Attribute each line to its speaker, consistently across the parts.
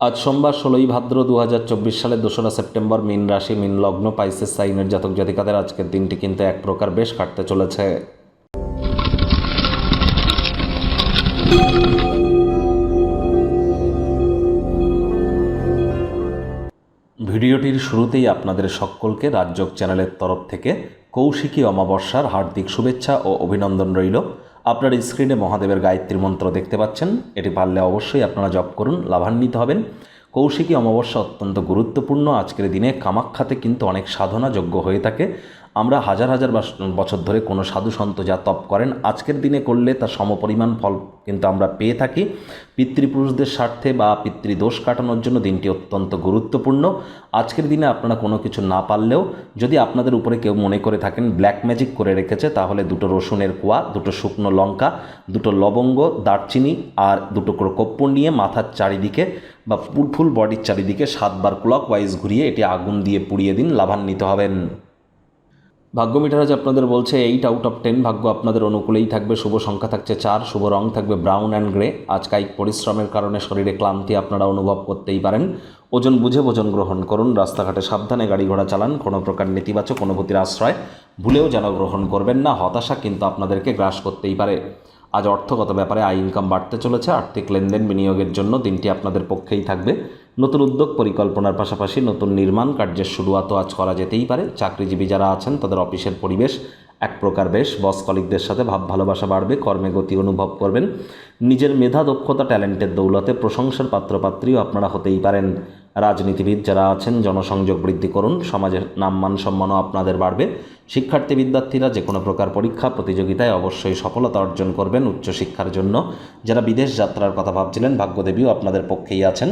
Speaker 1: আজ সোমবার ষোলোই ভাদ্র দু হাজার চব্বিশ সালের দোসরা সেপ্টেম্বর মিন রাশি, মিন লগ্ন, পাইসেস, সাইনের জাতক জাতিকাদের আজকের দিনটি কিন্তু এক প্রকার বেশ কাটতে চলেছে। ভিডিওটির শুরুতেই আপনাদের সকলকে রাজযোগ চ্যানেলের তরফ থেকে কৌশিকী অমাবস্যার হার্দিক শুভেচ্ছা ও অভিনন্দন রইল। আপনার স্ক্রিনে মহাদেবের গায়ত্রী মন্ত্র দেখতে পাচ্ছেন। এটি পারলে অবশ্যই আপনারা জপ করুন, লাভান্বিত হবেন। কৌশিকী অমাবস্যা অত্যন্ত গুরুত্বপূর্ণ। আজকের দিনে কামাক্ষাতে কিন্তু অনেক সাধনা যোগ্য হয়ে থাকে। আমরা হাজার হাজার বছর ধরে কোনো সাধু সন্ত যা তপ করেন, আজকের দিনে করলে তার সমপরিমাণ ফল কিন্তু আমরা পেয়ে থাকি। পিতৃপুরুষদের স্বার্থে বা পিতৃদোষ কাটানোর জন্য দিনটি অত্যন্ত গুরুত্বপূর্ণ। আজকের দিনে আপনারা কোনো কিছু না পারলেও যদি আপনাদের উপরে কেউ মনে করে থাকেন ব্ল্যাক ম্যাজিক করে রেখেছে, তাহলে দুটো রসুনের কোয়া, দুটো শুকনো লঙ্কা, দুটো লবঙ্গ, দারচিনি আর দুটো করে কর্পূর নিয়ে মাথার চারিদিকে বা ফুল বডির চারিদিকে সাতবার ক্লক ওয়াইজ ঘুরিয়ে এটি আগুন দিয়ে পুড়িয়ে দিন, লাভান্বিত হবেন। ভাগ্য মিটারাজ আপনাদের বলছে এইট আউট অফ টেন ভাগ্য আপনাদের অনুকূলেই থাকবে। শুভ সংখ্যা থাকছে চার, শুভ রং থাকবে ব্রাউন অ্যান্ড গ্রে আজ কায়িক পরিশ্রমের কারণে শরীরে ক্লান্তি আপনারা অনুভব করতেই পারেন। ওজন বুঝে ভোজন গ্রহণ করুন। রাস্তাঘাটে সাবধানে গাড়ি ঘোড়া চালান। কোনো প্রকার নেতিবাচক অনুভূতির আশ্রয় ভুলেও যেন গ্রহণ করবেন না। হতাশা কিন্তু আপনাদেরকে গ্রাস করতেই পারে। আজ অর্থগত ব্যাপারে আয় ইনকাম বাড়তে চলেছে। আর্থিক লেনদেন বিনিয়োগের জন্য দিনটি আপনাদের পক্ষেই থাকবে। নতুন উদ্যোগ পরিকল্পনার পাশাপাশি নতুন নির্মাণ কার্যের শুরুয়াতও আজ করা যেতেই পারে। চাকরিজীবী যারা আছেন, তাদের অফিসের পরিবেশ এক প্রকার বেশ। বস কলিকদের সাথে ভাব ভালোবাসা বাড়বে, কর্মে গতি অনুভব করবেন। নিজের মেধা, দক্ষতা, ট্যালেন্টের দৌলতে প্রশংসার পাত্রপাত্রীও আপনারা হতেই পারেন। রাজনীতিবিদ যারা আছেন, জনসংযোগ বৃদ্ধি করুন। সমাজের নাম মান সম্মানও আপনাদের বাড়বে। শিক্ষার্থী বিদ্যার্থীরা যে কোনো প্রকার পরীক্ষা, প্রতিযোগিতায় অবশ্যই সফলতা অর্জন করবেন উচ্চশিক্ষার জন্য। যারা বিদেশ যাত্রার কথা ভাবছিলেন, ভাগ্যদেবীও আপনাদের পক্ষেই আছেন।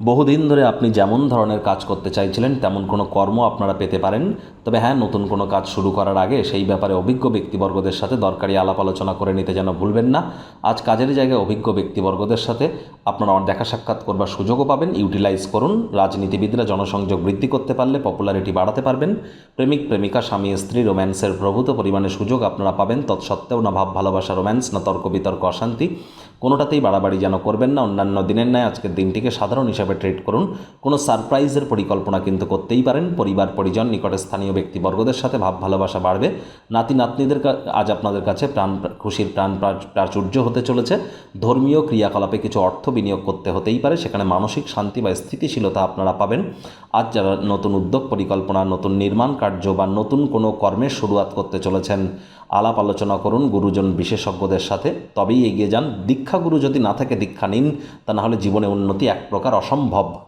Speaker 1: বহুদিন ধরে আপনি যেমন ধরনের কাজ করতে চাইছিলেন তেমন কোনো কর্ম আপনারা পেতে পারেন। তবে হ্যাঁ নতুন কোনো কাজ শুরু করার আগে সেই ব্যাপারে অভিজ্ঞ ব্যক্তিবর্গদের সাথে দরকারি আলাপ আলোচনা করে নিতে যেন ভুলবেন না। আজ কাজের জায়গায় অভিজ্ঞ ব্যক্তিবর্গদের সাথে আপনারা দেখা সাক্ষাৎ করবার সুযোগও পাবেন। ইউটিলাইজ করুন। রাজনীতিবিদরা জনসংযোগ বৃদ্ধি করতে পারলে পপুলারিটি বাড়াতে পারবেন। প্রেমিক, প্রেমিকা, স্বামী, স্ত্রী, রোম্যান্সের প্রভূত পরিমাণে সুযোগ আপনারা পাবেন। তৎসত্ত্বেও না ভাব, ভালোবাসা, রোম্যান্স, না তর্ক, বিতর্ক, অশান্তি কোনোটাতেই বাড়াবাড়ি যেন করবেন না। অন্যান্য দিনের ন্যায় আজকের দিনটিকে সাধারণ হিসাবে ট্রিট করুন। কোনো সারপ্রাইজের পরিকল্পনা কিন্তু করতেই পারেন। পরিবার, পরিজন, নিকটে স্থানীয় ব্যক্তিবর্গদের সাথে ভাব ভালোবাসা বাড়বে। নাতি নাতনিদের আজ আপনাদের কাছে প্রাণ খুশির প্রাণ প্রা- প্রাচুর্য হতে চলেছে। ধর্মীয় ক্রিয়াকলাপে কিছু অর্থ বিনিয়োগ করতে হতেই পারে। সেখানে মানসিক শান্তি বা স্থিতিশীলতা আপনারা পাবেন। আজ যারা নতুন উদ্যোগ, পরিকল্পনা, নতুন নির্মাণ কার্য বা নতুন কোনো কর্মের শুরুয়াত করতে চলেছেন, আলাপ আলোচনা করুন গুরুজন বিশেষজ্ঞদের সাথে। তবেই এগিয়ে যান। দীক্ষাগুরু যদি না থাকে, দীক্ষা নিন। তা না হলে জীবনে উন্নতি এক প্রকার অসম্ভব।